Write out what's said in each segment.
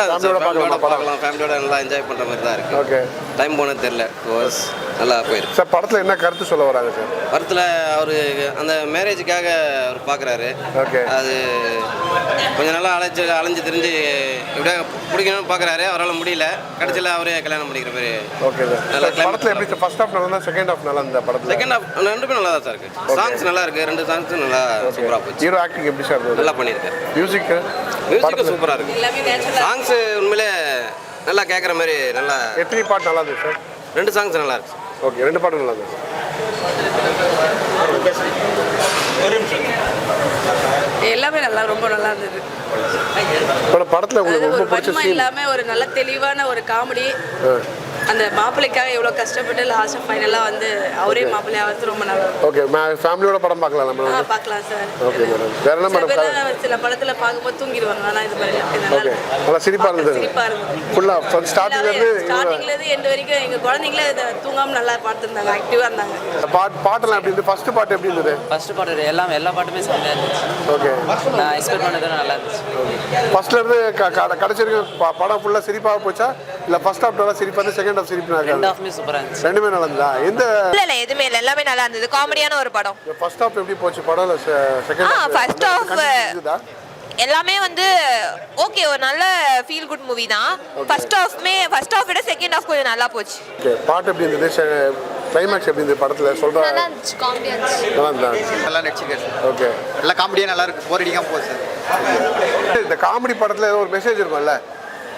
நல்லா ஃபேமிலியோட ஃபேமிலியோட பார்க்கலாம் படம் பார்க்கலாம். ஃபேமிலியோட நல்லா என்ஜாய் பண்ணுற மாதிரி தான் இருக்கு. ஓகே டைம் போனது தெரியல. கோர்ஸ் நல்லா போயிருக்கு. சார் படத்தில் என்ன கருத்து சொல்ல வராங்க சார் படத்தில் அவர் அந்த மேரேஜுக்காக அவர் பார்க்குறாரு ஓகே அது கொஞ்சம் நல்லா அலைஞ்சு அலைஞ்சு திரிஞ்சு எப்படியா பிடிக்கணும்னு பார்க்குறாரு அவரால் முடியல. கடைசியில் அவரே கல்யாணம் பண்ணிக்கிற மாதிரி ஓகே சார் படத்தில் எப்படி சார் ஃபர்ஸ்ட் ஹாஃப் நல்லா செகண்ட் ஹாஃப் நல்லா இருந்தா படத்தில்? செகண்ட் ஹாஃப் ரெண்டுமே நல்லா தான் சார் இருக்கு. சாங்ஸ் நல்லா இருக்கு. ரெண்டு சாங்ஸும் நல்லா சூப்பராக போச்சு. ஹீரோ ஆக்டிங் எப்படி சார் நல்லா பண்ணியிருக்காரு. மியூசிக் மியூசிக்கும் சூப்பராக இருக்கு. எல்லாமே நேச்சுரலாக சாங்ஸ் உண்மையிலே நல்லா கேட்குற மாதிரி நல்லா எத்தனை பாட்டு நல்லா இருந்தது சார்? ரெண்டு சாங்ஸ் நல்லா இருக்கு. ஓகே ரெண்டு பாட்டு நல்லா இருந்தது எல்லாமே நல்லா ரொம்ப நல்லா இருந்தது. படத்தில் உங்களுக்கு ஒரு ரொம்ப பிடிச்ச சீன் இல்லாம ஒரு நல்ல தெளிவான ஒரு காமெடி அந்த மாப்பிள்ளைக்காக எவ்வளோ கஷ்டப்பட்டு லாஸ்ட் ஃபைனலாக வந்து அவரே மாப்பிள்ளை ஆகிறது ரொம்ப நல்லா ஓகே ஃபேமிலியோட படம் பார்க்கலாம் நம்ம ஆ பார்க்கலாம் சார் ஓகே மேடம் வேற என்ன மேடம் சில படத்துல பார்க்கும்போது தூங்கிடுவாங்க. ஆனால் இது மாதிரி ஓகே நல்லா சிரிப்பாக இருந்தது. சிரிப்பா இருந்தது. ஃபுல்லாக ஃபர்ஸ்ட் ஸ்டார்டிங்லேருந்து ஸ்டார்டிங்ல இருந்து எண்டு வரைக்கும் எங்க குழந்தைங்களே இதை தூங்காம நல்லா பார்த்துருந்தாங்க ஆக்டிவா இருந்தாங்க. பாட்டு பாட்டெல்லாம் எப்படி இருந்தது? ஃபர்ஸ்ட் பாட்டு எப்படி இருந்தது? ஃபர்ஸ்ட் பாட்டு எல்லாம் எல்லா பாட்டுமே செம்மையாக இருந்துச்சு. ஓகே நான் எக்ஸ்பெக்ட் பண்ணது நல்லா இருந்துச்சு. ஃபர்ஸ்ட்ல இருந்து க- க- கடைசி வரைக்கும் ப- படம் ஃபுல்லாக சிரிப்பாக போச்சா? இல்லை ஃபர்ஸ்ட் ஹாஃப் நல்லா சிரிப்பாக இருந்து செகண்ட் ஹாஃப் சிரிப்பு ரெண்டு இருக்காது ஆஃப்மே சூப்பராக இருந்துச்சு ரெண்டுமே நல்லா இருந்தா எந்த இல்ல இல்ல எதுவுமே இல்ல. எல்லாமே நல்லா இருந்தது. காமெடியான ஒரு படம். ஃபர்ஸ்ட் ஹாஃப் எப்படி போச்சு படம்? செகண்ட் ஆ, first half, இருக்குதா எல்லாமே வந்து ஓகே ஒரு நல்ல ஃபீல் குட் மூவி தான். ஃபர்ஸ்ட் ஹாஃப்மே ஃபர்ஸ்ட் ஹாஃப் விட செகண்ட் ஹாஃப் கொஞ்சம் நல்லா போச்சு. ஓகே பாட்டு எப்படி இருந்தது? கிளைமேக்ஸ் எப்படி இருந்தது படத்தில்? சொல்கிற நல்லா இருந்துச்சு காமெடியா இருந்துச்சு. நல்லா இருந்தா நல்லா நடிச்சிருக்காரு சார். ஓகே நல்லா காமெடியாக நல்லா இருக்கு. போர் அடிக்காம சார். இந்த காமெடி படத்தில் ஏதோ ஒரு மெசேஜ் இருக்கும்ல?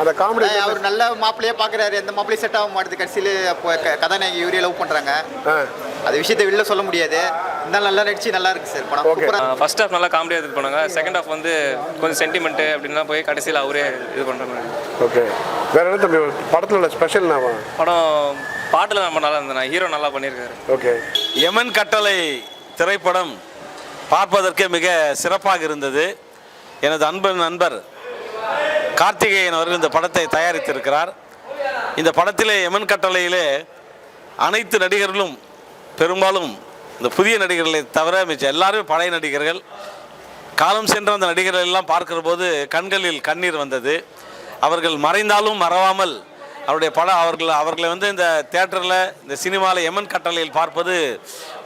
அந்த காமெடி அவர் நல்ல மாப்பிள்ளையே பார்க்குறாரு எந்த மாப்பிள்ளையும் செட் ஆக மாட்டுது. கடைசியில் கதாநாயகி இவரே லவ் பண்ணுறாங்க அது விஷயத்தை வெளில சொல்ல முடியாது. இருந்தாலும் நல்லா நடிச்சு நல்லா இருக்கு சார் படம். ஃபர்ஸ்ட் ஹாஃப் நல்லா காமெடியாக இது பண்ணாங்க. செகண்ட் ஹாஃப் வந்து கொஞ்சம் சென்டிமெண்ட்டு அப்படின்லாம் போய் கடைசியில் அவரே இது பண்ணுற மாதிரி. ஓகே வேற என்ன தம்பி படத்தில் உள்ள ஸ்பெஷல் நான் படம் பாட்டில் நம்ம நல்லா இருந்தேன் ஹீரோ நல்லா பண்ணியிருக்காரு. ஓகே யமன் கட்டளை திரைப்படம் பார்ப்பதற்கு மிக சிறப்பாக இருந்தது. எனது அன்பு நண்பர் கார்த்திகேயன் அவர்கள் இந்த படத்தை தயாரித்திருக்கிறார். இந்த படத்திலே எமன் கட்டளையிலே அனைத்து நடிகர்களும் பெரும்பாலும் இந்த புதிய நடிகர்களை தவிர மிச்சம் எல்லாருமே பழைய நடிகர்கள். காலம் சென்ற அந்த நடிகர்கள் எல்லாம் பார்க்கிற போது கண்களில் கண்ணீர் வந்தது. அவர்கள் மறைந்தாலும் மறவாமல் அவருடைய படம் அவர்கள் அவர்களை வந்து இந்த தேட்டரில் இந்த சினிமாவில் எமன் கட்டளையில் பார்ப்பது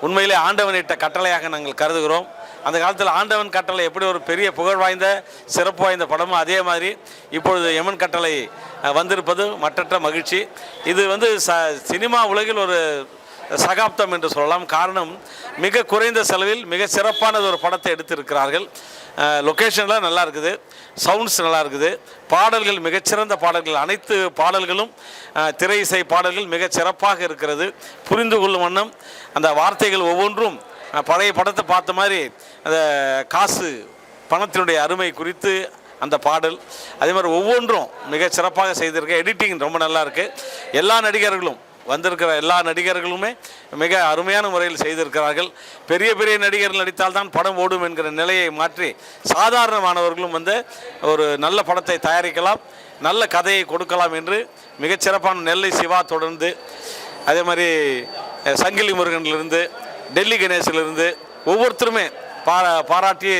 உண்மையிலே ஆண்டவனிட்ட கட்டளையாக நாங்கள் கருதுகிறோம். அந்த காலத்தில் ஆண்டவன் கட்டளை எப்படி ஒரு பெரிய புகழ் வாய்ந்த சிறப்பு வாய்ந்த படமோ அதே மாதிரி இப்பொழுது எமன் கட்டளை வந்திருப்பது மற்றற்ற மகிழ்ச்சி. இது வந்து ச சினிமா உலகில் ஒரு சகாப்தம் என்று சொல்லலாம். காரணம் மிக குறைந்த செலவில் மிக சிறப்பானது ஒரு படத்தை எடுத்திருக்கிறார்கள். லொக்கேஷன்லாம் நல்லா இருக்குது. சவுண்ட்ஸ் நல்லா இருக்குது. பாடல்கள் மிகச்சிறந்த பாடல்கள். அனைத்து பாடல்களும் திரை இசை பாடல்கள் மிக சிறப்பாக இருக்கிறது. புரிந்து கொள்ளும் வண்ணம் அந்த வார்த்தைகள் ஒவ்வொன்றும் பழைய படத்தை பார்த்த மாதிரி அந்த காசு பணத்தினுடைய அருமை குறித்து அந்த பாடல். அதே மாதிரி ஒவ்வொன்றும் மிக சிறப்பாக செய்திருக்க. எடிட்டிங் ரொம்ப நல்லா இருக்குது எல்லா நடிகர்களும் வந்திருக்கிற எல்லா நடிகர்களுமே மிக அருமையான முறையில் செய்திருக்கிறார்கள். பெரிய பெரிய நடிகர்கள் நடித்தால்தான் படம் ஓடும் என்கிற நிலையை மாற்றி சாதாரணமானவர்களும் வந்து ஒரு நல்ல படத்தை தயாரிக்கலாம் நல்ல கதையை கொடுக்கலாம் என்று மிகச்சிறப்பான நெல்லை சிவா தொடர்ந்து அதே மாதிரி சங்கிலி முருகன்லேருந்து டெல்லி கணேஷிலிருந்து ஒவ்வொருத்தருமே பாரா பாராட்டி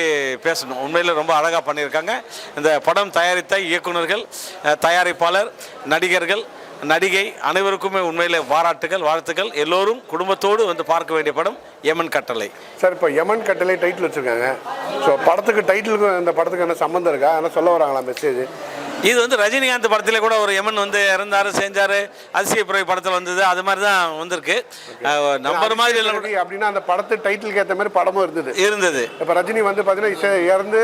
பேசணும். உண்மையில் ரொம்ப அழகாக பண்ணியிருக்காங்க. இந்த படம் தயாரித்த இயக்குனர்கள் தயாரிப்பாளர் நடிகர்கள் நடிகை அனைவருக்குமே உண்மையில் பாராட்டுகள் வாழ்த்துக்கள். எல்லோரும் குடும்பத்தோடு வந்து பார்க்க வேண்டிய படம் யமன் கட்டளை. சார் இப்போ யமன் கட்டளை டைட்டில் வச்சுருக்காங்க. ஸோ படத்துக்கு டைட்டிலுக்கும் இந்த படத்துக்கு என்ன சம்மந்தம் இருக்கா? அதெல்லாம் சொல்ல வராங்களா மெசேஜ் இது வந்து ரஜினிகாந்த் படத்திலே கூட ஒரு யமன் வந்து இறந்தாரு செஞ்சாரு. அதிசயப்புரை படத்தில் வந்தது. அது மாதிரி தான் வந்திருக்கு. நம்பர் மாதிரி இல்லை அப்படின்னா அந்த படத்து டைட்டிலுக்கு ஏற்ற மாதிரி படமும் இருந்தது. இருந்தது. இப்போ ரஜினி வந்து பார்த்தீங்கன்னா இறந்து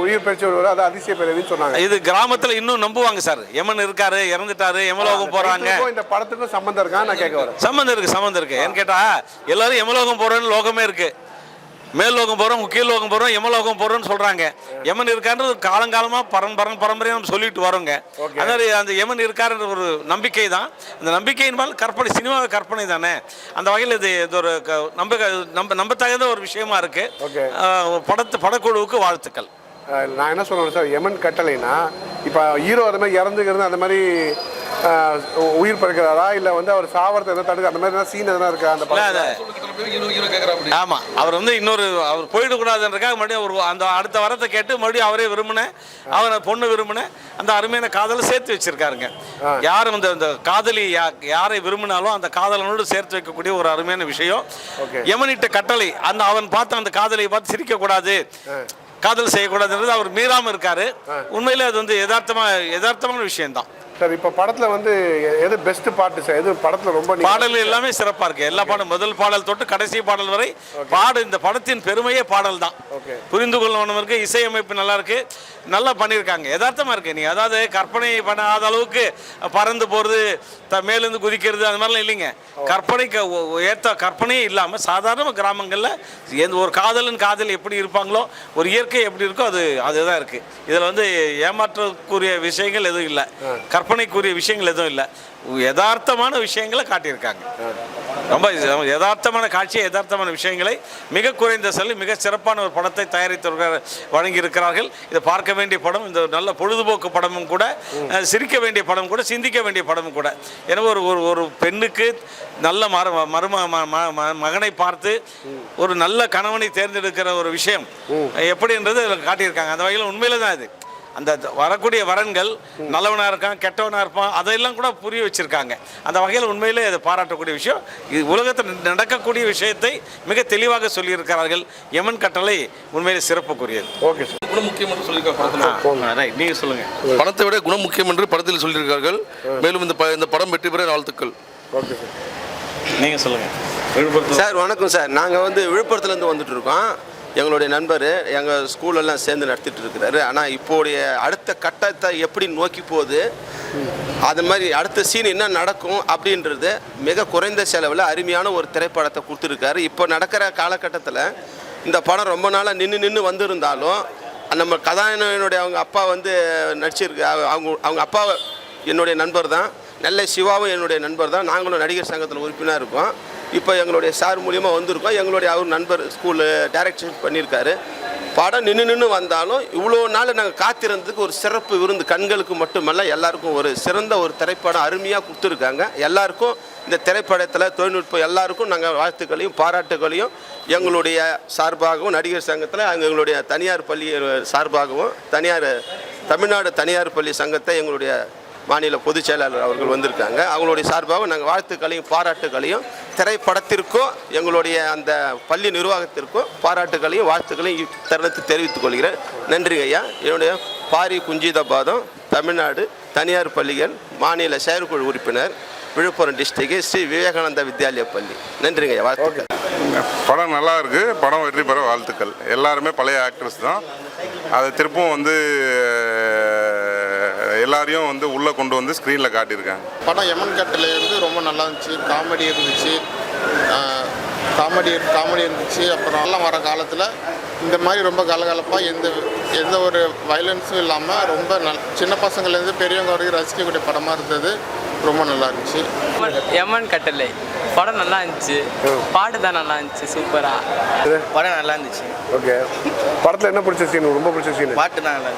உயிர் பெற்று வருவார். அது அதிசய பிறவின்னு சொன்னாங்க. இது கிராமத்தில் இன்னும் நம்புவாங்க சார். யமன் இருக்காரு இறந்துட்டாரு போறாங்க. டைட்டிலுக்கும் இந்த படத்துக்கும் சம்மந்தம் இருக்கா? நான் கேட்க வரேன். சம்மந்தம் இருக்கு சம்மந்தம் இருக்கு. ஏன்னு கேட்டா எல்லாரும் யமலோகம் போறோம்னு லோகமே இருக்கு. மேல் லோகம் போறோம் கீழ் லோகம் போறோம் யமலோகம் போறோம்னு சொல்றாங்க. யமன் இருக்கான்றது காலங்காலமா பரம் பரம் பரம்பரையா நம்ம சொல்லிட்டு வரோங்க. அதாவது அந்த யமன் இருக்காருன்ற ஒரு நம்பிக்கை தான். அந்த நம்பிக்கையின் மேல் கற்பனை சினிமா கற்பனை தானே. அந்த வகையில் இது இது ஒரு க- நம்ப நம்ப நம்பத்தகுந்த ஒரு விஷயமா இருக்கு. Okay. அஹ், படத்து படக்குழுவுக்கு வாழ்த்துக்கள். நான் என்ன சொல்றேன் சார் யமன் கட்டளைனா இப்போ ஹீரோ அது மாதிரி இறந்துக்கிறது அந்த மாதிரி உயிர் பிறக்கிறாரா? இல்லை வந்து அவர் சாவரத்தை எதாவது தடுக்க அந்த மாதிரி சீன் எதனா இருக்கா? அந்த அது ஆமாம் அவர் வந்து இன்னொரு அவர் போயிடக்கூடாதுன்றக்காக மறுபடியும் ஒரு அந்த அடுத்த வரத்தை கேட்டு மறுபடியும் அவரே விரும்பின அவனை பொண்ணு விரும்பின அந்த அருமையான காதலை சேர்த்து வச்சிருக்காருங்க. யாரும் இந்த இந்த காதலி யா- யாரை விரும்பினாலும் அந்த காதலனோடு சேர்த்து வைக்கக்கூடிய ஒரு அருமையான விஷயம். யமனிட்ட கட்டளை அந்த அவன் பார்த்து அந்த காதலியை பார்த்து சிரிக்கக்கூடாது. காதல் செய்யக்கூடாதுன்றது அவர் மீறாம இருக்காரு. உண்மையிலே அது வந்து யதார்த்தமா யதார்த்தமான விஷயம்தான். சார் இப்போ படத்தில் வந்து எது பெஸ்ட் பாட்டு சார்? எது படத்தில் ரொம்ப பாடல் எல்லாமே சிறப்பா இருக்கு. எல்லா பாடும் முதல் பாடல் தொட்டு கடைசி பாடல் வரை பாடு இந்த படத்தின் பெருமையே பாடல் தான். புரிந்து கொள்ளணும் இருக்கு இசையமைப்பு நல்லா இருக்கு. நல்லா பண்ணியிருக்காங்க. யதார்த்தமா இருக்கு நீ அதாவது கற்பனை பண்ணாத அளவுக்கு பறந்து போறது த- மேலிருந்து குதிக்கிறது அந்த மாதிரிலாம் இல்லைங்க. கற்பனைக்கு ஒ- ஒ- ஏத்த கற்பனையே இல்லாம சாதாரண கிராமங்கள்ல எந்த ஒரு காதலன் காதல் எப்படி இருப்பாங்களோ ஒரு இயற்கை எப்படி இருக்கோ அது அதுதான் இருக்கு. இதுல வந்து ஏமாற்றக்கூடிய விஷயங்கள் எதுவும் இல்லை. கற்பனைக்குரிய விஷயங்கள் எதுவும் இல்லை. யதார்த்தமான விஷயங்களை காட்டியிருக்காங்க. ரொம்ப யதார்த்தமான காட்சியை யதார்த்தமான விஷயங்களை மிக குறைந்த செலவில் மிக சிறப்பான ஒரு படத்தை தயாரித்தவர்கள் வழங்கியிருக்கிறார்கள். இதை பார்க்க வேண்டிய படம் இந்த நல்ல பொழுதுபோக்கு படமும் கூட சிரிக்க வேண்டிய படம் கூட சிந்திக்க வேண்டிய படமும் கூட. எனவே ஒரு ஒரு ஒரு பெண்ணுக்கு நல்ல மர மரும மகனை பார்த்து ஒரு நல்ல கணவனை தேர்ந்தெடுக்கிற ஒரு விஷயம். எப்படின்றது காட்டியிருக்காங்க. அந்த வகையில் உண்மையில தான் இது. அந்த வரக்கூடிய வரன்கள் நல்லவனா இருக்கான் கெட்டவனா இருப்பான் அதையெல்லாம் கூட புரிய வச்சிருக்காங்க. அந்த வகையில் உண்மையிலே அதை பாராட்டக்கூடிய விஷயம். இது உலகத்தில் நடக்கக்கூடிய விஷயத்தை மிக தெளிவாக சொல்லியிருக்கிறார்கள். யமன் கட்டளை உண்மையிலே சிறப்புக்குரியது. ஓகே சார் ரைட் நீங்கள் சொல்லுங்க. பணத்தை விட குணம் முக்கியம் என்று படத்தில் சொல்லியிருக்கார்கள். மேலும் இந்த ப- இந்த படம் வெற்றி பெற வாழ்த்துக்கள். ஓகே சார் நீங்கள் சொல்லுங்க. விழுப்புரத்தில் சார் வணக்கம் சார். நாங்கள் வந்து விழுப்புரத்துலேருந்து வந்துட்டு இருக்கோம் எங்களுடைய நண்பர் எங்கள் ஸ்கூலெல்லாம் சேர்ந்து நடத்திட்டு இருக்கிறாரு. ஆனால் இப்போடைய அடுத்த கட்டத்தை எப்படி நோக்கி போகுது அது மாதிரி அடுத்த சீன் என்ன நடக்கும் அப்படின்றது மிக குறைந்த செலவில் அருமையான ஒரு திரைப்படத்தை கொடுத்துருக்காரு. இப்போ நடக்கிற காலகட்டத்தில் இந்த படம் ரொம்ப நாளாக நின்று நின்று வந்திருந்தாலும் நம்ம கதாநாயகனுடைய அவங்க அப்பா வந்து நடிச்சிருக்கு அவங்க அவங்க அப்பா என்னுடைய நண்பர் தான் நெல்லை சிவாவும் என்னுடைய நண்பர் தான் நாங்களும் நடிகர் சங்கத்தில் உறுப்பினர் இருக்கோம். இப்போ எங்களுடைய சார் மூலியமாக வந்திருக்கோம். எங்களுடைய அவர் நண்பர் ஸ்கூலு டைரக்ஷன் பண்ணியிருக்காரு. படம் நின்று நின்று வந்தாலும் இவ்வளோ நாள் நாங்கள் காத்திருந்ததுக்கு ஒரு சிறப்பு விருந்து கண்களுக்கு மட்டுமல்ல எல்லாருக்கும் ஒரு சிறந்த ஒரு திரைப்படம் அருமையாக கொடுத்துருக்காங்க. எல்லாருக்கும் இந்த திரைப்படத்தில் தொழில்நுட்பம் எல்லாருக்கும் நாங்கள் வாழ்த்துக்களையும் பாராட்டுகளையும் எங்களுடைய சார்பாகவும் நடிகர் சங்கத்தில் எங்களுடைய தனியார் பள்ளி சார்பாகவும் தனியார் தமிழ்நாடு தனியார் பள்ளி சங்கத்தை எங்களுடைய மாநில பொதுச் செயலாளர் அவர்கள் வந்திருக்காங்க. அவங்களுடைய சார்பாக நாங்கள் வாழ்த்துக்களையும் பாராட்டுகளையும் திரைப்படத்திற்கும் எங்களுடைய அந்த பள்ளி நிர்வாகத்திற்கும் பாராட்டுகளையும் வாழ்த்துக்களையும் இத்தருணத்தில் தெரிவித்துக் கொள்கிறேன். நன்றி ஐயா. என்னுடைய பாரி குஞ்சிதபாதம் தமிழ்நாடு தனியார் பள்ளிகள் மாநில செயற்குழு உறுப்பினர் விழுப்புரம் டிஸ்ட்ரிக்ட் ஸ்ரீ விவேகானந்தா வித்யாலய பள்ளி. நன்றிங்க வாழ்த்துக்கள். படம் நல்லா இருக்கு. படம் வெற்றி பெற வாழ்த்துக்கள். எல்லாருமே பழைய ஆக்டர்ஸ் தான். அதை திருப்பும் வந்து எல்லாரையும் வந்து உள்ளே கொண்டு வந்து ஸ்க்ரீனில் காட்டியிருக்காங்க. படம் எமன் கட்டில் வந்து ரொம்ப நல்லா இருந்துச்சு. காமெடி இருந்துச்சு. காமெடி காமெடி இருந்துச்சு. அப்புறம் நல்லா வர காலத்தில் இந்த மாதிரி ரொம்ப கலகலப்பாக எந்த எந்த ஒரு வயலன்ஸும் இல்லாமல் ரொம்ப நல் சின்ன பசங்கள்லேருந்து பெரியவங்க வரைக்கும் ரசிக்கக்கூடிய படமாக இருந்தது. ரொம்ப நல்லா இருந்துச்சு. எமன் கட்டளை. படம் நல்லா இருந்துச்சு. பாட்டு தான் நல்லா இருந்துச்சு சூப்பரா படம் நல்லா இருந்துச்சு. ஓகே. படத்தில் என்ன பிடிச்ச சீன் ரொம்ப பிடிச்ச சீன் பாட்டு தான் நல்லா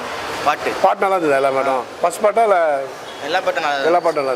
பாட்டு. பாட்டு நல்லா இருந்தது எல்லா மேடம் ஃபர்ஸ்ட் பாட்டா இல்லை எல்லா பாட்டும் நல்லா எல்லா பாட்டும் நல்லா